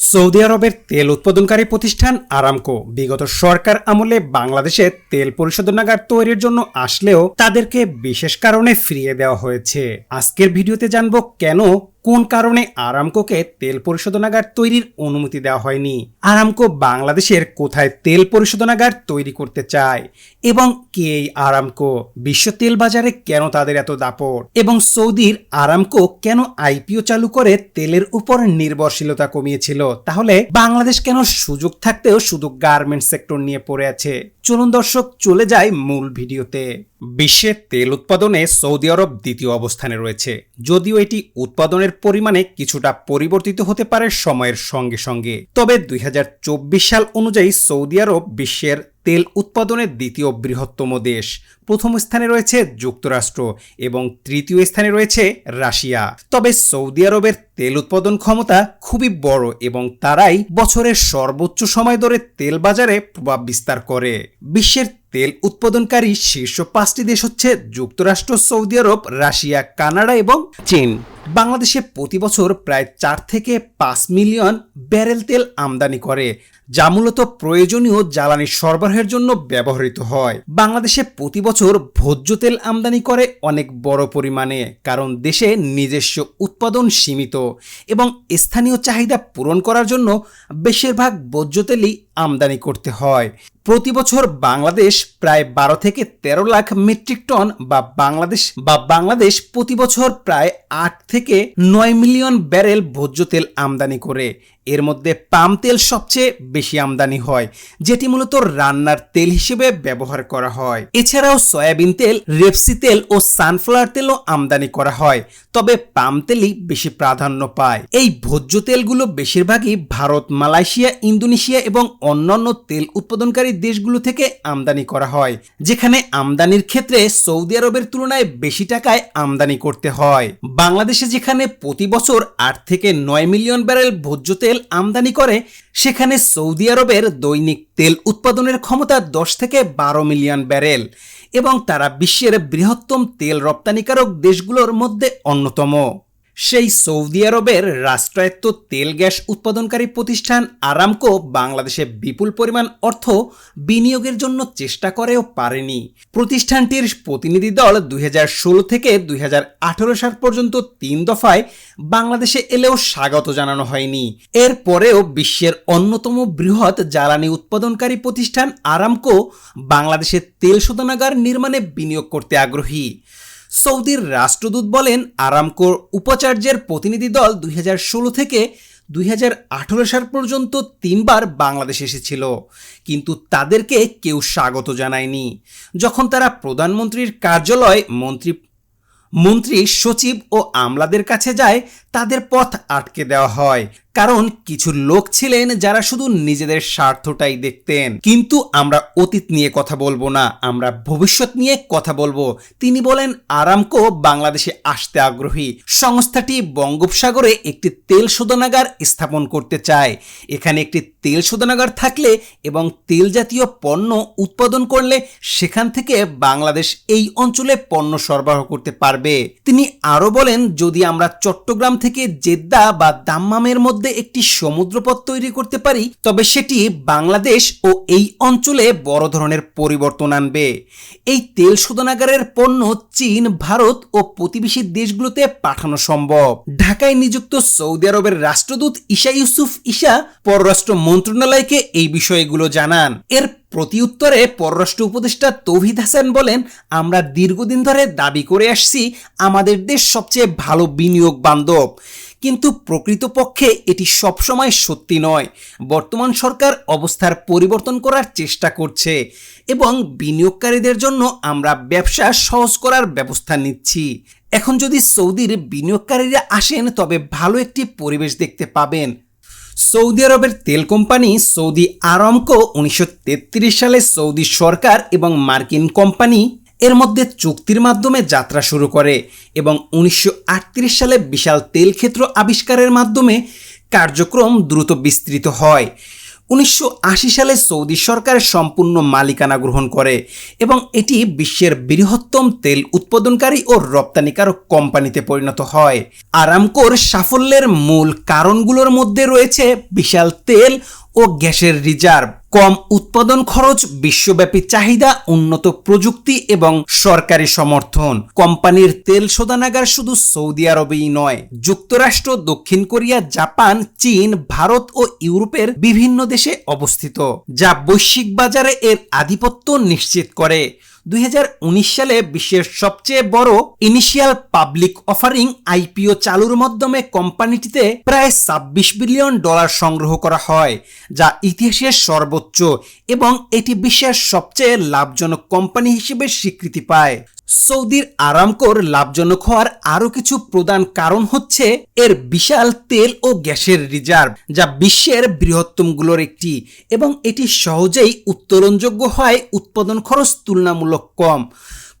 Saudi আরবের তেল উৎপাদনকারী প্রতিষ্ঠান আরামকো বিগত সরকার আমলে বাংলাদেশে তেল পরিশোধনাগার তৈরির জন্য আসলেও তাদেরকে বিশেষ কারণে ফিরিয়ে দেওয়া হয়েছে। আজকের ভিডিওতে জানব কেন কোন কারণে আরামকোকে তেল পরিশোধনাগার তৈরির অনুমতি দেওয়া হয়নি? আরামকো বাংলাদেশের কোথায় তেল পরিশোধনাগার তৈরি করতে চায়? এবং কে এই আরামকো? বিশ্ব তেল বাজারে কেন তাদের এত দাপট? এবং সৌদির আরামকো কেন আইপিও চালু করে তেলের উপর নির্ভরশীলতা কমিয়েছিল? তাহলে বাংলাদেশ কেন সুযোগ থাকতেও শুধু গার্মেন্ট সেক্টর নিয়ে পড়ে আছে? চলুন দর্শক, চলে যায় মূল ভিডিওতে। বিশ্বের তেল উৎপাদনে সৌদি আরব দ্বিতীয় অবস্থানে রয়েছে। যদিও এটি উৎপাদনের পরিমাণে কিছুটা পরিবর্তিত হতে পারে সময়ের সঙ্গে সঙ্গে। তবে দুই হাজার চব্বিশ সাল অনুযায়ী সৌদি আরব বিশ্বের তেল উৎপাদনের দ্বিতীয় বৃহত্তম দেশ। প্রথম স্থানে রয়েছে যুক্তরাষ্ট্র এবং তৃতীয় স্থানে রয়েছে রাশিয়া। তবে সৌদি আরবের তেল উৎপাদন ক্ষমতা খুবই বড় এবং তারাই বছরের সর্বোচ্চ সময় ধরে তেল বাজারে প্রভাব বিস্তার করে। বিশ্বের তেল উৎপাদনকারী শীর্ষ পাঁচটি দেশ হচ্ছে যুক্তরাষ্ট্র, সৌদি আরব, রাশিয়া, কানাডা এবং চীন। বাংলাদেশে প্রতি বছর প্রায় চার থেকে পাঁচ মিলিয়ন ব্যারেল তেল আমদানি করে। যা মূলত প্রয়োজনীয় জ্বালানি সরবরাহের জন্য ব্যবহৃত হয়। বাংলাদেশে প্রতি বছর ভোজ্য তেল আমদানি করে অনেক বড় পরিমাণে, কারণ দেশে নিজস্ব উৎপাদন সীমিত এবং স্থানীয় চাহিদা পূরণ করার জন্য বেশিরভাগ ভোজ্য তেলই আমদানি করতে হয়। প্রতি বছর বাংলাদেশ প্রায় বারো থেকে তেরো লাখ মেট্রিক টন বা বাংলাদেশ বা বাংলাদেশ প্রতি বছর প্রায় আট থেকে নয় মিলিয়ন ব্যারেল ভোজ্য তেল আমদানি করে। এর মধ্যে পাম তেল সবচেয়ে বেশি আমদানি হয়, যেটি মূলত রান্নার তেল হিসেবে ব্যবহার করা হয়। এছাড়াও সয়াবিন তেল, রেপসি তেল ও সানফ্লাওয়ার তেলও আমদানি করা হয়, তবে পাম তেলই বেশি প্রাধান্য পায়। এই ভোজ্য তেলগুলো বেশিরভাগই ভারত, মালয়েশিয়া, ইন্দোনেশিয়া এবং অন্যান্য তেল উৎপাদনকারী দেশগুলো থেকে আমদানি করা হয়, যেখানে আমদানির ক্ষেত্রে সৌদি আরবের তুলনায় বেশি টাকায় আমদানি করতে হয়। বাংলাদেশে যেখানে প্রতি বছর আট থেকে নয় মিলিয়ন ব্যারেল ভোজ্য তেল আমদানি করে সেখানে সৌদি আরবের দৈনিক তেল উৎপাদনের ক্ষমতা দশ থেকে বারো মিলিয়ন ব্যারেল এবং তারা বিশ্বের বৃহত্তম তেল রপ্তানিকারক দেশগুলোর মধ্যে অন্যতম। সেই সৌদি আরবের রাষ্ট্রায়ত্ত তেল গ্যাস উৎপাদনকারী প্রতিষ্ঠান আরামকো বাংলাদেশে বিপুল পরিমাণ অর্থ বিনিয়োগের জন্য চেষ্টা করেও পারেনি। প্রতিষ্ঠানটির প্রতিনিধি দল দুই হাজার ষোলো থেকে দুই হাজার আঠারো সাল পর্যন্ত তিন দফায় বাংলাদেশে এলেও স্বাগত জানানো হয়নি। এরপরেও বিশ্বের অন্যতম বৃহৎ জ্বালানি উৎপাদনকারী প্রতিষ্ঠান আরামকো বাংলাদেশে তেল শোধনাগার নির্মাণে বিনিয়োগ করতে আগ্রহী। সৌদির রাষ্ট্রদূত বলেন আরামকোর উপাচার্যের প্রতিনিধি দল দুই হাজার ষোলো থেকে দুই হাজার আঠারো সাল পর্যন্ত তিনবার বাংলাদেশ এসেছিল, কিন্তু তাদেরকে কেউ স্বাগত জানায়নি। যখন তারা প্রধানমন্ত্রীর কার্যালয় মন্ত্রী মন্ত্রী সচিব ও আমলাদের কাছে যায়, তাদের পথ আটকে দেওয়া হয়। কারণ কিছু লোক ছিলেন যারা শুধু নিজেদের স্বার্থটাই দেখতেন। কিন্তু আমরা অতীত নিয়ে কথা বলব না, আমরা ভবিষ্যৎ নিয়ে কথা বলব। তিনি বলেন, আরামকো বাংলাদেশে আসতে আগ্রহী। সংস্থাটি বঙ্গোপসাগরে একটি তেল শোধনাগার স্থাপন করতে চায়। এখানে একটি তেল শোধনাগার থাকলে এবং তেল জাতীয় পণ্য উৎপাদন করলে সেখান থেকে বাংলাদেশ এই অঞ্চলে পণ্য সরবরাহ করতে পারবে। তিনি আরও বলেন, যদি আমরা চট্টগ্রাম থেকে জেদ্দা বা দাম্মামের মধ্যে একটি সমুদ্রপথ তৈরি করতে পারি, তবে সেটি বাংলাদেশ ও এই অঞ্চলে বড় ধরনের পরিবর্তন আনবে। এই তেল শোধনাগারের পণ্য চীন, ভারত ও প্রতিবেশী দেশগুলোতে পাঠানো সম্ভব। ঢাকায় নিযুক্ত সৌদি আরবের রাষ্ট্রদূত ঈশা ইউসুফ ঈশা পররাষ্ট্র মন্ত্রণালয়কে এই বিষয়গুলো জানান। এর প্রতি উত্তরে পররাষ্ট্র উপদেষ্টা তৌহিদ হাসান বলেন, আমরা দীর্ঘদিন ধরে দাবি করে আসছি, আমাদের দেশ সবচেয়ে ভালো বিনিয়োগ বান্ধব। কিন্তু প্রকৃতপক্ষে এটি সবসময় সত্যি নয়। বর্তমান সরকার অবস্থার পরিবর্তন করার চেষ্টা করছে এবং বিনিয়োগকারীদের জন্য আমরা ব্যবসা সহজ করার ব্যবস্থা নিচ্ছি। এখন যদি সৌদির বিনিয়োগকারীরা আসেন, তবে ভালো একটি পরিবেশ দেখতে পাবেন। সৌদি আরবের তেল কোম্পানি সৌদি আরামকো উনিশশো তেত্রিশ সালে সৌদি সরকার এবং মার্কিন কোম্পানি এর মধ্যে চুক্তির মাধ্যমে যাত্রা শুরু করে এবং উনিশশো সালে বিশাল তেল ক্ষেত্র আবিষ্কারের মাধ্যমে কার্যক্রম দ্রুত বিস্তৃত হয়। উনিশশো আশি সালে সৌদি সরকার সম্পূর্ণ মালিকানা গ্রহণ করে এবং এটি বিশ্বের বৃহত্তম তেল উৎপাদনকারী ও রপ্তানিকারক কোম্পানিতে পরিণত হয়। আরামকোর সাফল্যের মূল কারণগুলোর মধ্যে রয়েছে বিশাল তেল ও গ্যাসের রিজার্ভ, কম উৎপাদন খরচ, বিশ্বব্যাপী চাহিদা, উন্নত প্রযুক্তি এবং সরকারি সমর্থন। কোম্পানির তেল শোধনাগার শুধু সৌদি আরবেই নয়, যুক্তরাষ্ট্র, দক্ষিণ কোরিয়া, জাপান, চীন, ভারত ও ইউরোপের বিভিন্ন দেশে অবস্থিত, যা বৈশ্বিক বাজারে এর আধিপত্য নিশ্চিত করে। দুই হাজার উনিশ সালে বিশ্বের সবচেয়ে বড় ইনিশিয়াল পাবলিক অফারিং আইপিও চালুর মাধ্যমে কোম্পানিটিতে প্রায় ছাব্বিশ বিলিয়ন ডলার সংগ্রহ করা হয়, যা ইতিহাসের সর্বোচ্চ এবং এটি বিশ্বের সবচেয়ে লাভজনক কোম্পানি হিসেবে স্বীকৃতি পায়। সৌদির আরামকোর লাভজনক হওয়ার আরও কিছু প্রধান কারণ হচ্ছে এর বিশাল তেল ও গ্যাসের রিজার্ভ, যা বিশ্বের বৃহত্তমগুলোর একটি এবং এটি সহজেই উত্তোলনযোগ্য হয়, উৎপাদন খরচ তুলনামূলক কম।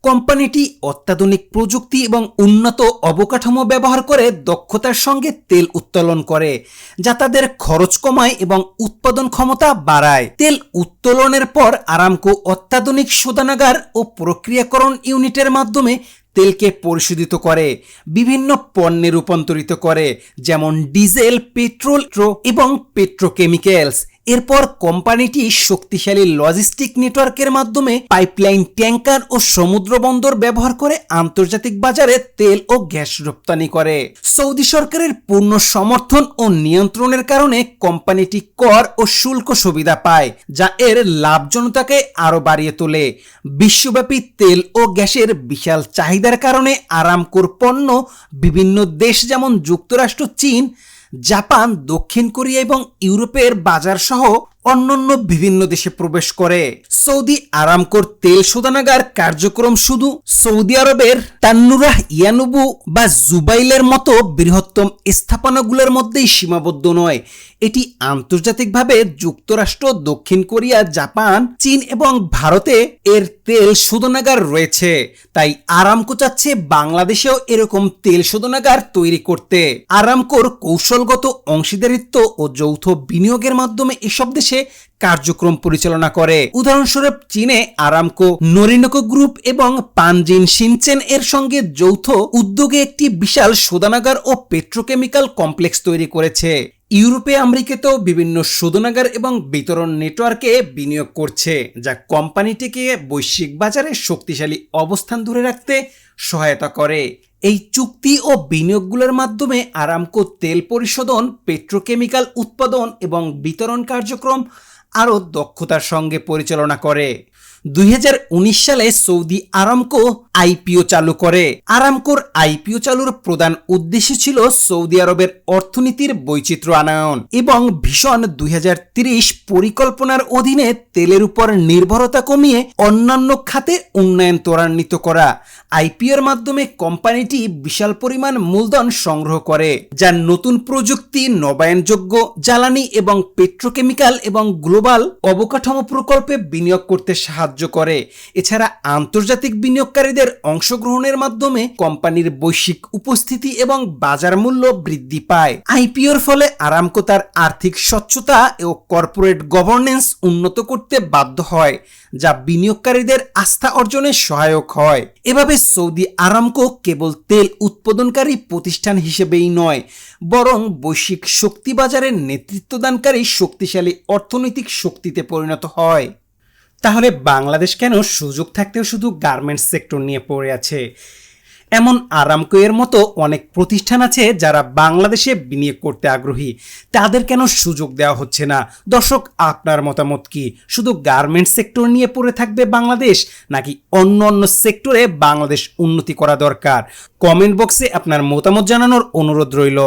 কোম্পানিটি অত্যাধুনিক প্রযুক্তি এবং উন্নত অবকাঠামো ব্যবহার করে দক্ষতার সঙ্গে তেল উত্তোলন করে, যা তাদের খরচ কমায় এবং উৎপাদন ক্ষমতা বাড়ায়। তেল উত্তোলনের পর আরামকো অত্যাধুনিক শোধনাগার ও প্রক্রিয়াকরণ ইউনিটের মাধ্যমে তেলকে পরিশোধিত করে, বিভিন্ন পণ্যে রূপান্তরিত করে, যেমন ডিজেল, পেট্রোল এবং পেট্রোকেমিক্যালস। এরপর কোম্পানিটি শক্তিশালী লজিস্টিক নেটওয়ার্কের মাধ্যমে পাইপলাইন ট্যাঙ্কার ও সমুদ্র বন্দর ব্যবহার করে আন্তর্জাতিক বাজারে তেল ও গ্যাস রপ্তানি করে। সৌদি সরকারের পূর্ণ সমর্থন ও নিয়ন্ত্রণের কারণে কোম্পানিটি কর ও শুল্ক সুবিধা পায়, যা এর লাভজনতাকে আরও বাড়িয়ে তোলে। বিশ্বব্যাপী তেল ও গ্যাসের বিশাল চাহিদার কারণে আরামকোর পণ্য বিভিন্ন দেশ যেমন যুক্তরাষ্ট্র, চীন জাপান দক্ষিণ কোরিয়া এবং ইউরোপের বাজার সহ অন্যান্য বিভিন্ন দেশে প্রবেশ করে। সৌদি আরামকোর তেল শোধনাগার কার্যক্রম শুধু সৌদি আরবের তান্নুরাহ ইয়ানুবু বা জুবাইলের মতো বৃহত্তম স্থাপনাগুলোর মধ্যেই সীমাবদ্ধ নয়। এটি আন্তর্জাতিকভাবে যুক্তরাষ্ট্র, দক্ষিণ কোরিয়া, জাপান, চীন এবং ভারতে এর তেল শোধনাগার রয়েছে। তাই আরামকো চাচ্ছে বাংলাদেশেও এরকম তেল শোধনাগার তৈরি করতে। আরামকোর কৌশলগত অংশীদারিত্ব ও যৌথ বিনিয়োগের মাধ্যমে এসব দেশে কার্যক্রম পরিচালনা করে। উদাহরণস্বরূপ, চীনে আরামকো, নরিনকো গ্রুপ এবং পানজিন সিনচেন এর সঙ্গে যৌথ উদ্যোগে একটি বিশাল শোধনাগার ও পেট্রোকেমিক্যাল কমপ্লেক্স তৈরি করেছে। ইউরোপে আমেরিকাতেও বিভিন্ন শোধনাগার এবং বিতরণ নেটওয়ার্কে বিনিয়োগ করছে, যা কোম্পানিটিকে বৈশ্বিক বাজারে শক্তিশালী অবস্থান ধরে রাখতে সহায়তা করে। এই চুক্তি ও বিনিয়োগগুলোর মাধ্যমে আরামকো তেল পরিশোধন, পেট্রোকেমিক্যাল উৎপাদন এবং বিতরণ কার্যক্রম আরও দক্ষতার সঙ্গে পরিচালনা করে। দুই হাজার উনিশ সালে সৌদি আরামকো আইপিও চালু করে। আরামকোর আইপিও চালুর প্রধান উদ্দেশ্য ছিল সৌদি আরবের অর্থনীতির বৈচিত্র্য আনায়ন এবং ভীষণ দুই পরিকল্পনার অধীনে তেলের উপর নির্ভরতা কমিয়ে অন্যান্য খাতে উন্নয়ন ত্বরান্বিত করা। আইপিওর মাধ্যমে কোম্পানিটি বিশাল পরিমাণ মূলধন সংগ্রহ করে, যা নতুন প্রযুক্তি, নবায়নযোগ্য জ্বালানি এবং পেট্রোকেমিক্যাল এবং গ্লোবাল অবকাঠামো প্রকল্পে বিনিয়োগ করতে সাহায্য করে। এছাড়া আন্তর্জাতিক বিনিয়োগকারীদের অংশগ্রহণের মাধ্যমে কোম্পানির বৈশ্বিক উপস্থিতি এবং বাজার মূল্য বৃদ্ধি পায়। আইপিওর ফলে আরামকো তার আর্থিক স্বচ্ছতা ও কর্পোরেট গভর্নেন্স উন্নত করতে বাধ্য হয়, যা বিনিয়োগকারীদের আস্থা অর্জনে সহায়ক হয়। এভাবে সৌদি আরামকো কেবল তেল উৎপাদনকারী প্রতিষ্ঠান হিসেবেই নয়, বরং বৈশ্বিক শক্তি বাজারের নেতৃত্বদানকারী শক্তিশালী অর্থনৈতিক শক্তিতে পরিণত হয়। তাহলে বাংলাদেশ কেন সুযোগ থাকতেও শুধু গার্মেন্টস সেক্টর নিয়ে পড়ে আছে? এমন আরামকো এর মতো অনেক প্রতিষ্ঠান আছে যারা বাংলাদেশে বিনিয়োগ করতে আগ্রহী। তাদের কেন সুযোগ দেওয়া হচ্ছে না? দর্শক, আপনার মতামত কি? শুধু গার্মেন্টস সেক্টর নিয়ে পড়ে থাকবে বাংলাদেশ, নাকি অন্য অন্য সেক্টরে বাংলাদেশ উন্নতি করা দরকার? কমেন্ট বক্সে আপনার মতামত জানানোর অনুরোধ রইল।